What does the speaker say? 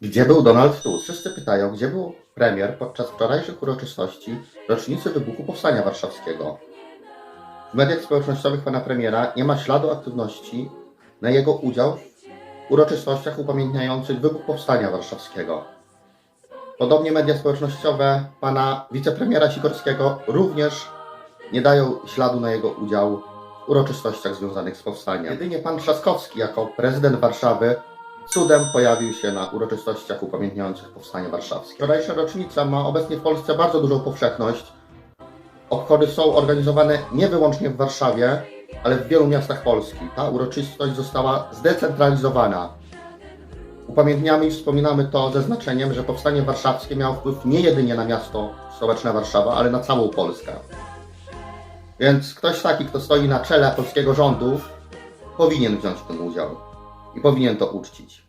Gdzie był Donald Tusk? Wszyscy pytają, gdzie był premier podczas wczorajszych uroczystości rocznicy wybuchu Powstania Warszawskiego. W mediach społecznościowych pana premiera nie ma śladu aktywności na jego udział w uroczystościach upamiętniających wybuch Powstania Warszawskiego. Podobnie media społecznościowe pana wicepremiera Sikorskiego również nie dają śladu na jego udział w uroczystościach związanych z powstaniem. Jedynie pan Trzaskowski jako prezydent Warszawy cudem pojawił się na uroczystościach upamiętniających powstanie warszawskie. Wczorajsza rocznica ma obecnie w Polsce bardzo dużą powszechność. Obchody są organizowane nie wyłącznie w Warszawie, ale w wielu miastach Polski. Ta uroczystość została zdecentralizowana. Upamiętniamy i wspominamy to ze znaczeniem, że powstanie warszawskie miało wpływ nie jedynie na miasto stołeczne Warszawa, ale na całą Polskę. Więc ktoś taki, kto stoi na czele polskiego rządu, powinien wziąć w tym udział i powinien to uczcić.